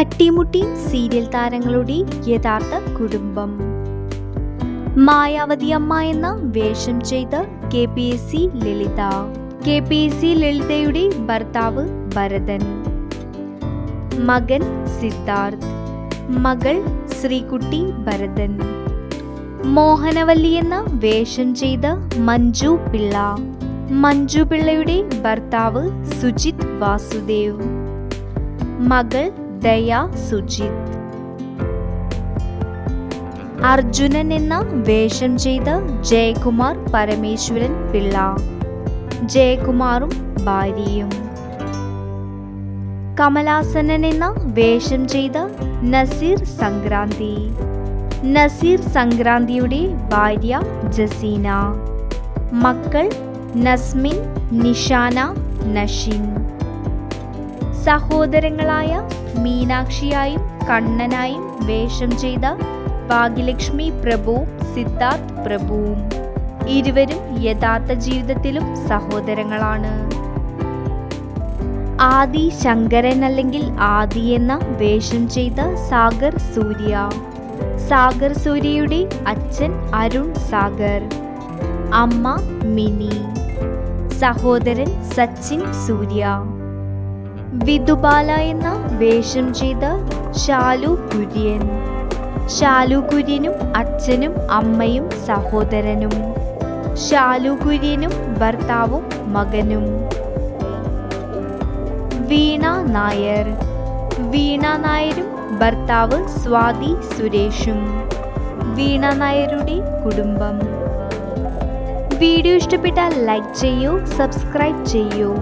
തട്ടിമുട്ടി സീരിയൽ താരങ്ങളുടെ യഥാർത്ഥ കുടുംബം. മായാവതി അമ്മ എന്ന വേഷം ചെയ്ത K P S C Lalitha. K P S C ലളിതയുടെ ഭർത്താവ് ഭരതൻ. മകൻ സിദ്ധാർത്ഥ്. മകൾ ശ്രീകുട്ടി ഭരതൻ. മോഹനവല്ലി എന്ന വേഷം ചെയ്ത മഞ്ജു പിള്ള. മഞ്ജു പിള്ളയുടെ ഭർത്താവ് സുജിത് വാസുദേവ്. മകൾ ദയ സുജിത്. അർജുനൻ എന്ന വേഷം ചെയ്ത ജയകുമാർ പരമേശ്വരൻ പിള്ള. ജയകുമാറും ഭാര്യയും. കമലാസനൻ എന്ന വേഷം ചെയ്ത നസീർ സംക്രാന്തി. നസീർ സംക്രാന്തിയുടെ ഭാര്യ ജസീന. മക്കൾ നസ്മിൻ നിഷാന നഷിൻ. സഹോദരങ്ങളായ മീനാക്ഷിയായും കണ്ണനായും വേഷം ചെയ്ത ഭാഗ്യലക്ഷ്മി പ്രഭുവും സിദ്ധാർത്ഥ് പ്രഭുവും ഇരുവരും യഥാർത്ഥ ജീവിതത്തിലും സഹോദരങ്ങളാണ്. ആദി ശങ്കരൻ അല്ലെങ്കിൽ ആദി എന്ന വേഷം ചെയ്ത സാഗർ സൂര്യ. സാഗർ സൂര്യയുടെ അച്ഛൻ അരുൺ സാഗർ. അമ്മ മിനി. സഹോദരൻ സച്ചിൻ സൂര്യ. വിധുബാല എന്ന വേഷം ചെയ്ത ശാലു കുര്യൻ. ശാലു കുര്യനും അച്ഛനും അമ്മയും സഹോദരനും. ശാലു കുര്യനും ഭർത്താവും മകനും. വീണ നായർ. വീണ നായരും ഭർത്താവ് സ്വാതി സുരേഷും. വീണ നായരുടെ കുടുംബം. വീഡിയോ ഇഷ്ടപ്പെട്ടാൽ ലൈക്ക് ചെയ്യൂ സബ്സ്ക്രൈബ് ചെയ്യൂ.